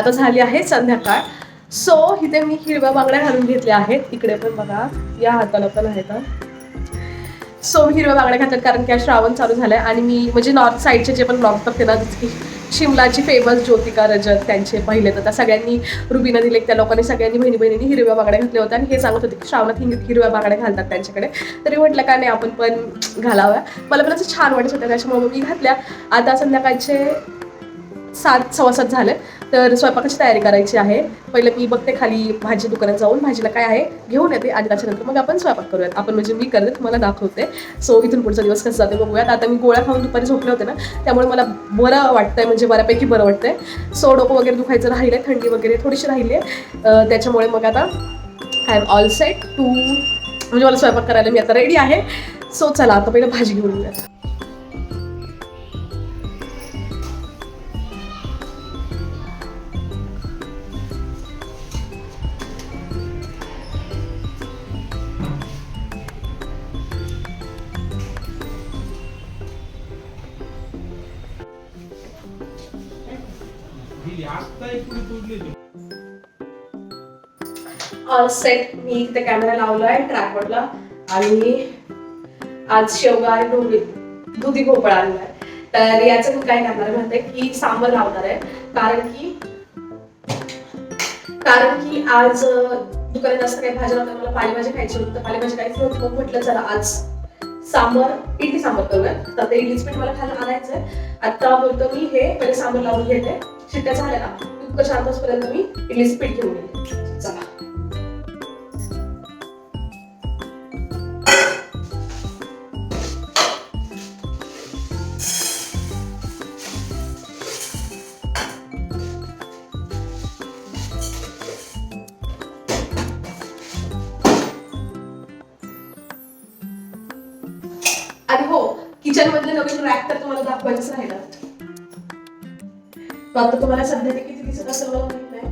आता झाली आहे संध्याकाळ. सो इथे मी हिरव्या बांगड्या घालून घेतल्या आहेत. इकडे पण बघा या हाताला पण आहेत सो हिरव्या बांगड्या घातल्यात कारण की श्रावण चालू झालाय आणि मी म्हणजे नॉर्थ साईडचे जे पण ब्लॉग बघते ना जसं की शिमलाची फेमस ज्योतिका रजत त्यांचे पहिले तर त्या सगळ्यांनी रुबीनं दिले त्या लोकांनी सगळ्यांनी बहिणी बहिणींनी हिरव्या बांगड्या घातल्या होत्या आणि हे सांगत होते की श्रावणात हिर- हिरव्या बांगड्या घालतात त्यांच्याकडे. तरी म्हटलं का नाही आपण पण घालाव्या. मला पण असं छान वाटत होतं त्याच्यामुळे मी घातल्या. आता संध्याकाळचे सात सव्वा सात झाले. तर स्वयंपाकाची तयारी करायची आहे. पहिलं मी बघते खाली भाजी दुकानात जाऊन भाजीला काय आहे घेऊन येते आणि त्याच्यानंतर मग आपण स्वयंपाक करूयात. आपण म्हणजे मी करते तुम्हाला दाखवते. सो इथून पुढचा दिवस कसा जाते बघूयात. आता मी गोळ्या खाऊन दुपारी झोपले होते ना त्यामुळे मला बरं वाटतंय म्हणजे बऱ्यापैकी बरं वाटतंय. सो डोकं वगैरे दुखायचं राहिलं आहे थंडी वगैरे थोडीशी राहिली आहे त्याच्यामुळे मग आता I am all set to म्हणजे मला स्वयंपाक करायला मी आता रेडी आहे. सो चला आता पहिलं भाजी घेऊन येऊयात. सेट मी इथे कॅमेरा लावलाय ट्रॅकवरला आणि आज शेवगा आणि डोंगरी दुधी भोपळा आणलाय. तर याचं मी काय करणार आहे माहिती की सांबर लावणार आहे. कारण की कारण की आज दुकानात जास्त काही भाज्या नव्हत्या मला पालेभाजी खायची होती. तर पालेभाजी काहीच नव्हती मग म्हटलं चला आज सांबर इडली सांबर करूया तर ते इडलीच पीठ मला खायला आणायचंय. आता बोलतो मी हे पहिले सांबर लावून घेते. शिट्ट्या झाल्या ना. कुकर चार तासपर्यंत मी इडलीचं पीठ घेऊन येते चला. आणि हो किचन मधले नवीन रॅक तर तुम्हाला दाखवायचं राहिलं आता तुम्हाला सध्या ते किती दिसत असेल मला माहीत नाही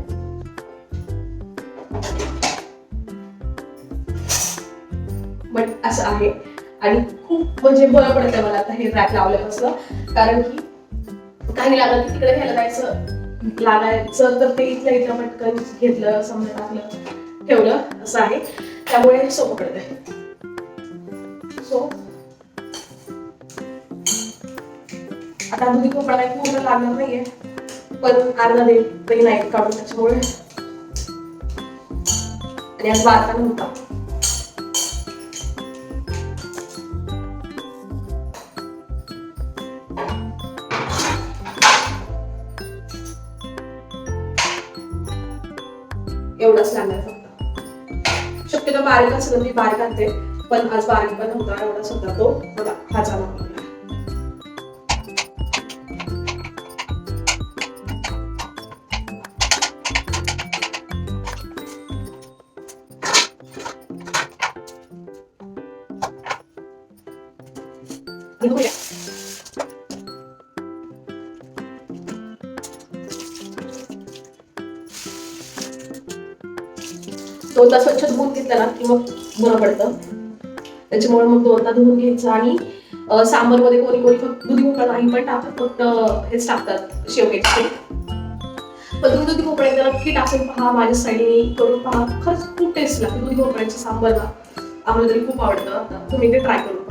बट असं आहे. आणि खूप म्हणजे बरं पडतं मला आता हे रॅक लावल्यापासून. कारण की काही लागलं की तिकडे घ्यायला जायचं. लागायचं तर ते इथलं इथलं पटकन घेतलं समजा टाकलं ठेवलं. असं आहे. त्यामुळे सोपं पडतंय. सो आता दुधी भोपळा काही पूर्ण लागणार नाहीये. पण अर्धा दे तरी नाही काढून त्याच्यामुळे. आणि आज बारका नव्हता. एवढंच लागणार फक्त शक्यतो बारीक असेल मी बारीक आणते पण आज बारीक पण नव्हता एवढाच होता तो. बघा हा झाला. आपला. दोनदा स्वच्छ धुवून घेतला ना की मग बरं पडतं. त्याच्यामुळे मग दोनदा धुवून घ्यायचं आणि सांबरमध्ये कोणी कोणी फक्त दुधी भोपळा नाही पण टाकत फक्त हेच टाकतात शेवग्याचे पण तुम्ही दुधी भोपळा एकदा नक्की टाकून पहा माझ्या साईडने करून पहा. खरंच खूप टेस्ट लागते दुधी भोपळ्याच्या सांबरला आम्हाला तरी खूप आवडतं. तुम्ही ते ट्राय करू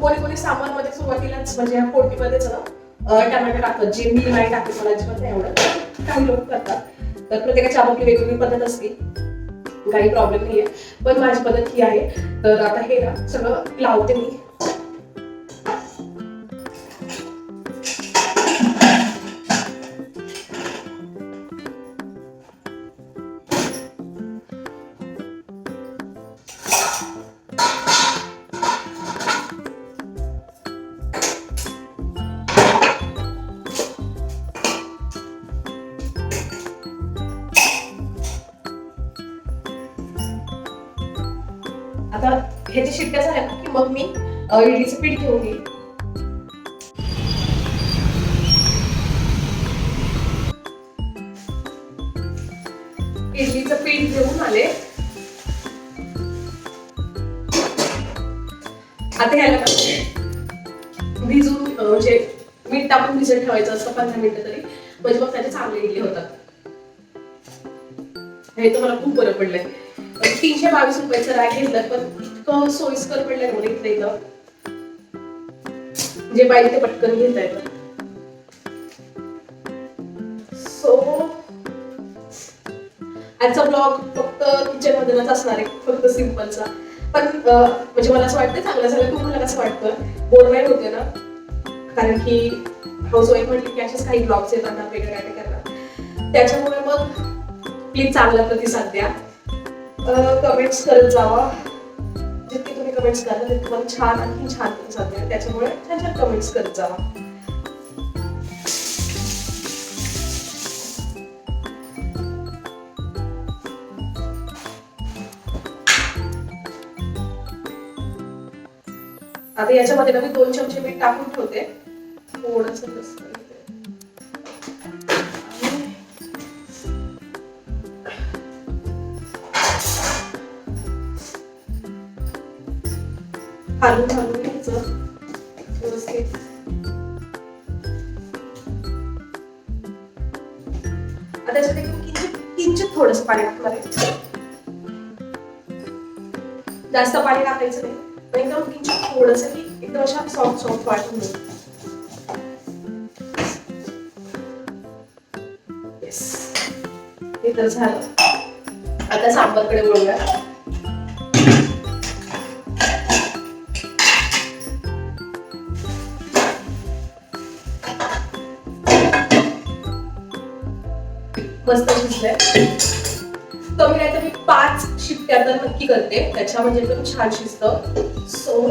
कोणी कोणी कोणी सामानमध्ये सुरुवातीलाच म्हणजे या फोडणीमध्येच ना टमाटर टाकतात जे मी नाही टाकत मला अजिबात नाही काही लोक करतात. तर प्रत्येकाची आपापली वेगवेगळी पद्धत असते. काही प्रॉब्लेम नाहीये. पण माझी पद्धत ही आहे. तर आता हे ना सगळं लावते मी. ह्याची शिट्ट्या झाल्या ना की मग मी इडलीचं पीठ घेऊन येईल इडलीचं पीठ घेऊन आले. आता ह्याला ना भिजून म्हणजे मीठ टाकून भिजत ठेवायचं असतं पंधरा मिनिटं तरी. म्हणजे मग त्याचे चांगले इडली होतात. हे तर मला खूप बरं पडलंय. तीनशे बावीस रुपयाचं रॅक घेतलं पण इतकं सोयीस्कर पडलंय मला इथलं इथं. जे पाहिजे ते पटकन घेता येतं सो आजचा ब्लॉग फक्त किचन मधूनच असणार आहे फक्त सिम्पलचा पण म्हणजे मला असं वाटतं चांगलं झालं तुम्हाला कसं वाटतं. बोर नाही होते ना? कारण की हाऊस वाईफ म्हटली की असेच काही ब्लॉग्स येतात ना वेगळ्या काय करणार. त्याच्यामुळे मग प्लीज चांगला प्रतिसाद द्या. कमेंट्स करत जावा. कमेंट्स कराल तुम्हाला छान आणखी छान जाते त्याच्यामुळे छान छान कमेंट्स करत जा. आता याच्यामध्ये ना मी दोन चमचे मीठ टाकून ठेवते. थोडस हलवून हलवून घ्यायचं. व्यवस्थित. आता त्याच्यात किंचित किंचित थोडस पाणी टाकणार आहे. जास्त पाणी टाकायचं नाही पण एकदम किंचित थोडस की एकदम अशा सॉफ्ट सॉफ्ट वाटून हे तर झालं. आता सांबारकडे वळूया. मस्त शिजलंय कमी नाही तर मी पाच शिफ्ट तर नक्की करते. त्याच्या म्हणजे एकदम छान शिजतं. सो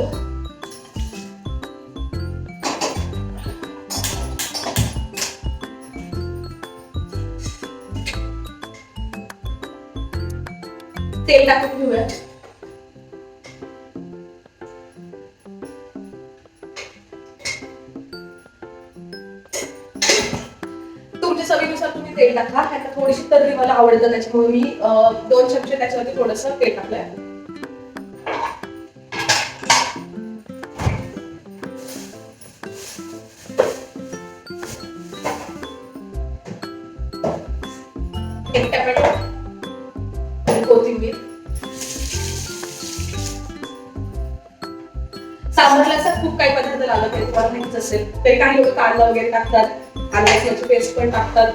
तेल टाकून घेऊया. तुमच्या तुम्ही तेल टाका. त्यात थोडीशी तर्री मला आवडतं त्याच्यामुळे मी दोन चमचे त्याच्यावरती थोडस तेल टाकलंय. एक टॅमॅटो कोथिंबीर. सांबारला असं खूप काही पदार्थ लागत नाही तुम्हाला माहितीच असेल. तरी काही लोक कांदा वगैरे टाकतात. आलं लसणाची पेस्ट पण टाकतात.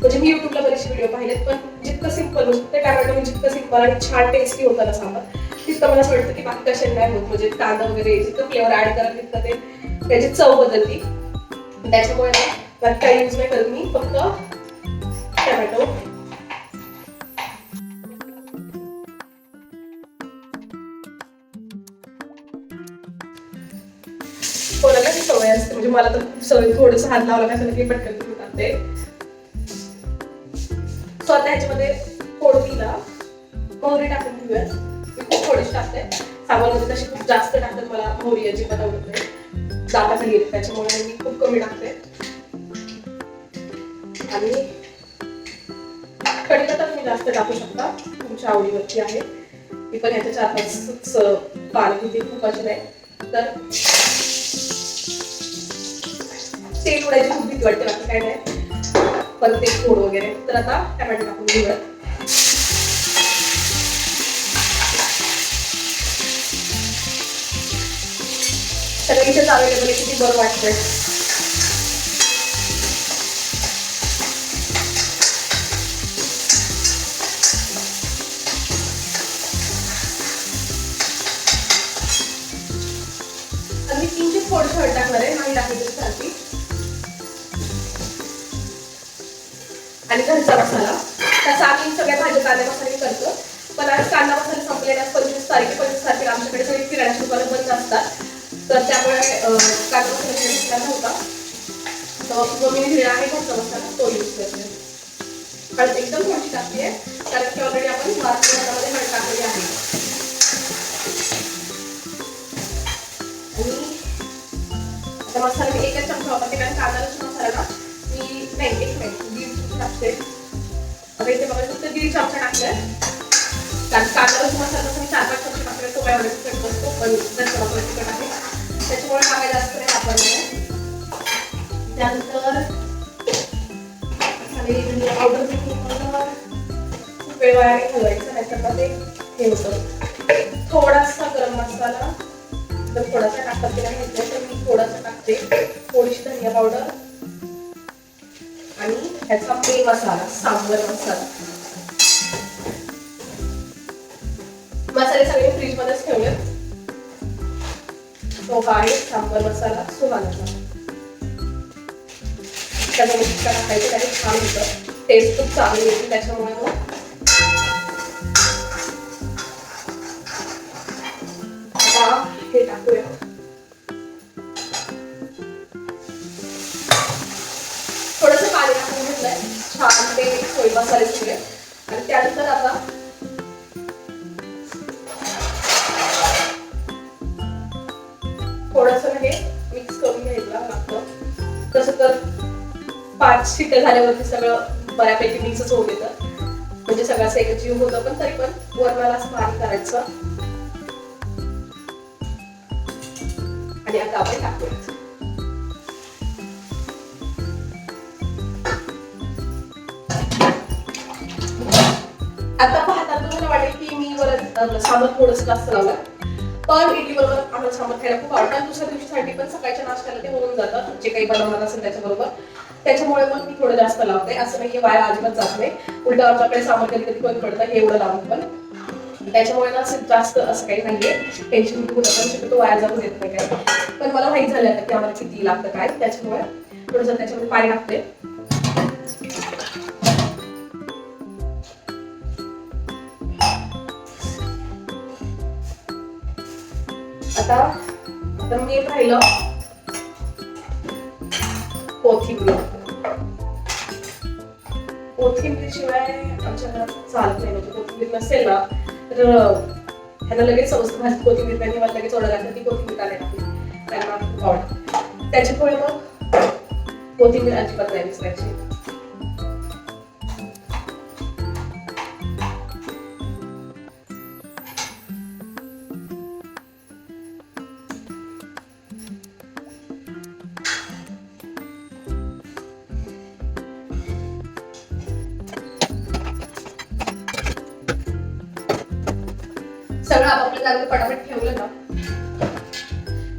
म्हणजे मी युट्यूबला बरेचसे व्हिडिओ पाहिलेत पण जितकं सिंपल ते टॅमॅटो म्हणजे जितकं सिंपल आणि छान टेस्टी होतं ना सांबार तितकं मला असं वाटतं की बाकी कशाने नाही होत. म्हणजे कांदा वगैरे जितकं फ्लेवर ऍड करत तितकं ते त्याची चव बदलती. त्याच्यामुळे ना बाकी काही यूज नाही करत मी फक्त टॅमॅटो सवय असते. म्हणजे मला तर खूप सवय थोडस हात लावला काय की पटकन तुम्ही टाकते. सो आता ह्याच्यामध्ये फोडणीला मोहरी टाकून घेऊया. मी खूप थोडीशी टाकते. सामान्यमध्ये तशी खूप जास्त टाकतात मला मोहरी अजिबात आवडत नाही. दाताखाली येते त्याच्यामुळे मी खूप कमी टाकते. आणि कढीला तर तुम्ही जास्त टाकू शकता. तुमच्या आवडीवरती आहे. मी पण ह्याच्या चार पाच पाणी किती खूप अशी नाही तर तेल उडायची खूप भीती वाटते बाकी काय नाही. परत ते फोड वगैरे. तर आता टमॅटो टाकून घेऊया. सगळं इथेच अवेलेबल आहे किती बरं वाटतंय. आणि घरचा मसाला. तसा आम्ही सगळ्या भाजी कांदा मसाले करतो. पण आज कांदा मसाला संपलेला पंचवीस तारीख पंचवीस तारखेला आमच्याकडे सगळे किराणा दुकान बंद असतात. तर त्यामुळे कांदा मसाला घेतला नव्हता. तर जो मी घेणार आहे घरचा मसाला तो यूज करते. हळद एकदम मोठी टाकली आहे कारण की ऑलरेडी आपण वातावरणामध्ये हळद टाकलेली आहे. मसाला मी एकच चमचा वापरते कारण कांदा लसूण मसाला टाकते आता इथे बघा फक्त दीड चमचा टाकलाय कारण कांदा लसूण मसाला मी चार पाच चमचे टाकले तो तिखट बसतो पण जास्त वापर तिखट आहे त्याच्यामुळे कांदा जास्त नाही. त्यानंतर मसाले धनिया पावडर खूप वेळ वाया घालवायचं नाहीतर मग ते हे होतं. थोडासा गरम मसाला जर थोडासा टाकत गेला घेतला तर मी थोडासा टाकते. थोडीशी धनिया पावडर आणि ह्याचा पे मसाला सांबर मसाला मसाले सगळे फ्रीज मध्येच ठेवले तो हा आहे सांबर मसाला सुहानाचा त्याचा मिक्स टाकायचं त्याने छान होतं. टेस्ट खूप चांगली येते त्याच्यामुळे मग हे टाकूया. घेतलंय छान ते सोय मसाले सगळे आणि त्यानंतर आता थोडस हे म्हणजे मिक्स करून घ्यायला लागतं. तसं तर पाच शिट्ट्या झाल्यावरती सगळं बऱ्यापैकी मिक्सच होत येतं. म्हणजे सगळं असं एक जीव होतं पण तरी पण वरणाला असं पाणी करायचं. आणि आता आपण टाकूया आता पाहता तुम्हाला वाटेल की मी परत आपलं सांबर जास्त लावलं. पण इडली बरोबर आम्हाला सांबर खायला खूप आवडतं. दुसऱ्या दिवशीसाठी पण सकाळच्या नाश्त्याला ते होऊन जातं. जे काही बनवणार असेल त्याच्याबरोबर. त्याच्यामुळे मग मी थोडं जास्त लावते. असं नाही की वाया अजिबात जात नाही. उलट आमच्याकडे सांबर कधी कधी कमी पडतं हे एवढं लावून पण. त्याच्यामुळे ना असं जास्त असं काही नाहीये. टेन्शन घेऊन आपण शकतो वाया जाऊन देत नाही काय पण मला माहीत झालं की आम्हाला किती लागतं काय. त्याच्यामुळे थोडंसं त्याच्यामध्ये पाणी टाकते. आता आता मी राहिलं कोथिंबीर. कोथिंबीर शिवाय आमच्या घरात चालत नाही म्हणजे कोथिंबीर नसेल ना तर ह्याला लगेच समजतं भाजी कोथिंबीर त्यांनी मला लगेच ऑर्डर लागतं ती कोथिंबीर आले त्यांना खूप त्याच्यामुळे मग कोथिंबीर अजिबात नाही विसरायची लागलं पटापट ठेवलं ना.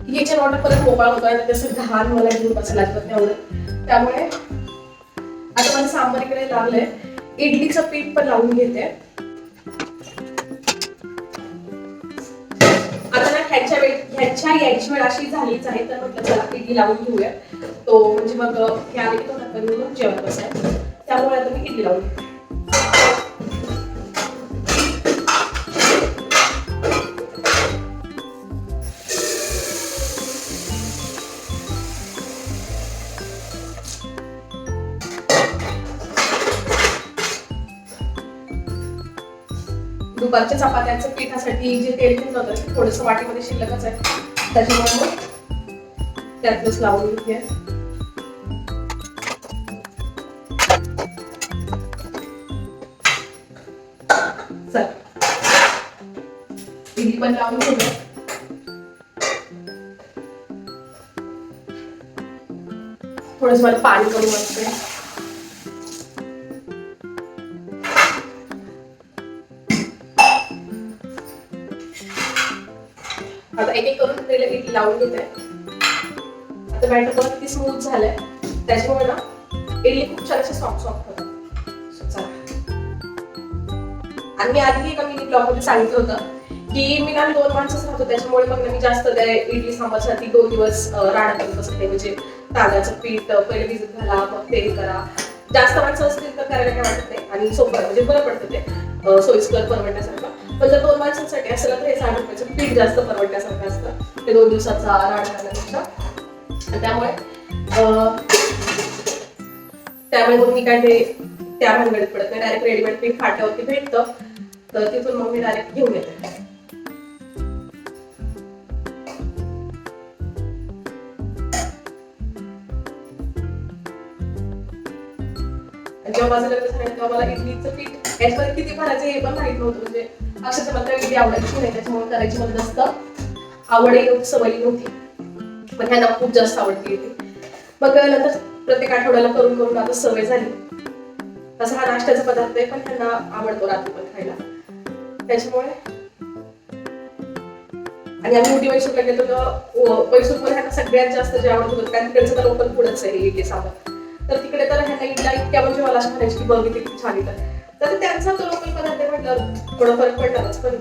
किचन याच्या परत मोकळा होतो तसं घाण मला घेऊन बसायला लागतं तेवढं. त्यामुळे आता मला सांबार इकडे लागलंय. इडलीचं पीठ पण लावून घेते. आता ना ह्याच्या वेळ ह्याच्या यायची वेळ अशी झालीच आहे तर म्हटलं चला इडली लावून घेऊया. तो म्हणजे मग हे आले की तो नंतर मी जेवण बसाय त्यामुळे आता मी इडली लावून घेते. दुपारच्या चपात्यांचं पिठासाठी जे तेल घेतलं होतं ते थोडंसं वाटीमध्ये शिल्लकच आहे. त्याच्यामुळे मग त्यातच लावून घेते चल. इडली पण लावून घेऊया. थोडंसं मला पाणी करून बसते लावून घेते. आता बॅटर पण किती स्मूथ झालंय. त्याच्यामुळे ना इडली खूप छान सॉफ्ट सॉफ्ट होतं आणि मी आधी एका मिनी ब्लॉगमध्ये सांगितलं होतं की मी ना दोन माणसंच राहतो त्याच्यामुळे मग मी जास्त त्या इडली सांबारसाठी दोन दिवस राहणार करत असते म्हणजे तांदळाचं पीठ पहिले भिजत घाला मग तेल करा. जास्त माणसं असतील तर करायला काय वाटत नाही. आणि सोपं म्हणजे बरं पडतं ते. सोयीस्कर परवडण्यासारखं. पण जर दोन माणसांसाठी असेल तर हे साठ रुपयाचं पीठ जास्त परवडण्यासारखं असतं. ते दोन दिवसाचा राड करण्यापेक्षा त्यामुळे त्यामुळे मग मी काय ते त्या भानगडीत पडत नाही. डायरेक्ट रेडीमेड पीठ फाट्यावरती भेटतं. तर तिथून मग मी डायरेक्ट घेऊन येते. जेव्हा माझं लग्न झालं तेव्हा मला इडलीचं पीठ याच्यामध्ये किती भरायचं हे पण माहीत नव्हतं. म्हणजे अक्षरशः मला इडली आवडायची नाही त्याच्यामुळे करायची मला असतं. आवड नव्हती सवयी नव्हती. पण ह्यांना खूप जास्त आवडते होती. मग नंतर प्रत्येक आठवड्याला करून करून आता सवय झाली. तसा हा नाश्त्याचा पदार्थ आहे पण त्यांना आवडतो रात्री पण खायला. त्याच्यामुळे आणि आम्ही मोठी मैसूरला गेलो तर मैसूरमध्ये ह्यांना सगळ्यात जास्त जे आवडत होतं कारण तिकडचं तर लोकल पुढंच आहे इडली सांबार तर तिकडे तर ह्यांना इडला इतक्या म्हणजे मला असं म्हणायची की बघितली खूप छान येतं तर त्यांचा तो लोकल पदार्थ म्हटलं थोडं फरक पडणारच पण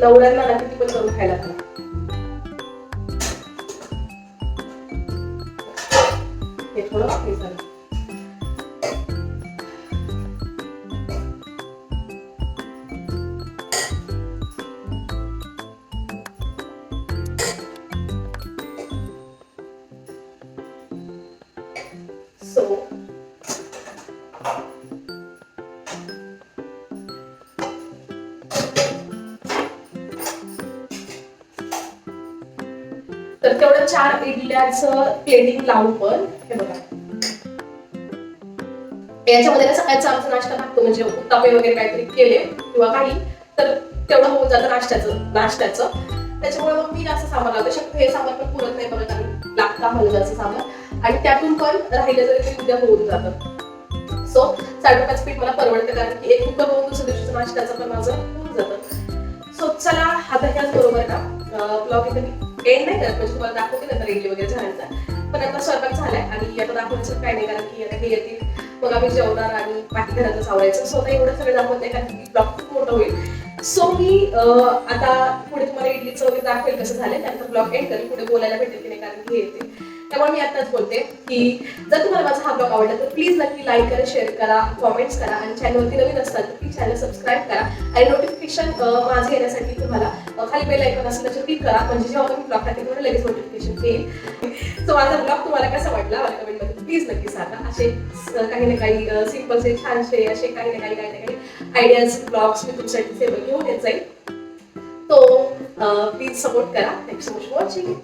नवऱ्यांना ना किती पण करून खायला लागला हे थोडं हे झालं चार इडल्याचं प्लेटिंग लावून पण हे बघा. याच्यामध्ये ना सकाळचा आमचा नाश्ता लागतो म्हणजे उत्तापे वगैरे काहीतरी केले किंवा काही तर तेवढं होऊन जातं नाश्त्याचं नाश्त्याचं. त्याच्यामुळे मग मी असं सामान लावते. शक्य हे सामान पण पुरत नाही बघा कारण लागतं हलव्याचं सामान. आणि त्यातून पण राहिलं तरी ते उद्या होऊन जातं. सो साडेपाच पीठ मला परवडतं कारण की एक कुकर होऊन दुसऱ्या दिवशीचं नाश्त्याचं पण माझं होऊन जातं. सो चला आता ह्याच बरोबर का? ब्लॉग इथे मी एंड नाही करत म्हणजे तुम्हाला दाखवते नंतर इडली वगैरे झाल्यानंतर. पण आता स्वयंपाक झालाय आणि आता दाखवण्याचं काय नाही कारण की आता हे येतील. मग आम्ही जेवणार आणि बाकी घरातच आवडायचं सो आता एवढं सगळं दाखवत नाही कारण की ब्लॉग खूप मोठं होईल. सो मी आता पुढे तुम्हाला इडलीचं वगैरे दाखवेल कसं झालं त्यानंतर ब्लॉग एंड करेल पुढे बोलायला भेटेल की नाही कारण की हे येते त्यामुळे मी आताच बोलते की जर तुम्हाला माझा हा ब्लॉग आवडला तर प्लीज नक्की लाईक करा शेअर करा कॉमेंट्स करा आणि चॅनलवरती नवीन असतात तर प्लीज चॅनल सबस्क्राईब करा. आणि नोटिफिकेशन माझे येण्यासाठी तुम्हाला खाली बेल ऐकून असेल त्याच्यावर क्लिक करा. म्हणजे जेव्हा मी ब्लॉग टाकेल तुम्हाला लगेच नोटिफिकेशन येईल. सो माझा ब्लॉग तुम्हाला कसा वाटला मला कमेंटमध्ये प्लीज नक्की सांगा. असे काही ना काही सिम्पलचे छानसे असे काही ना काही काही ना काही आयडियाज ब्लॉग्स मी तुमच्यासाठी सेवन घेऊन येत जाईल तो प्लीज सपोर्ट करा. Thank you so much watching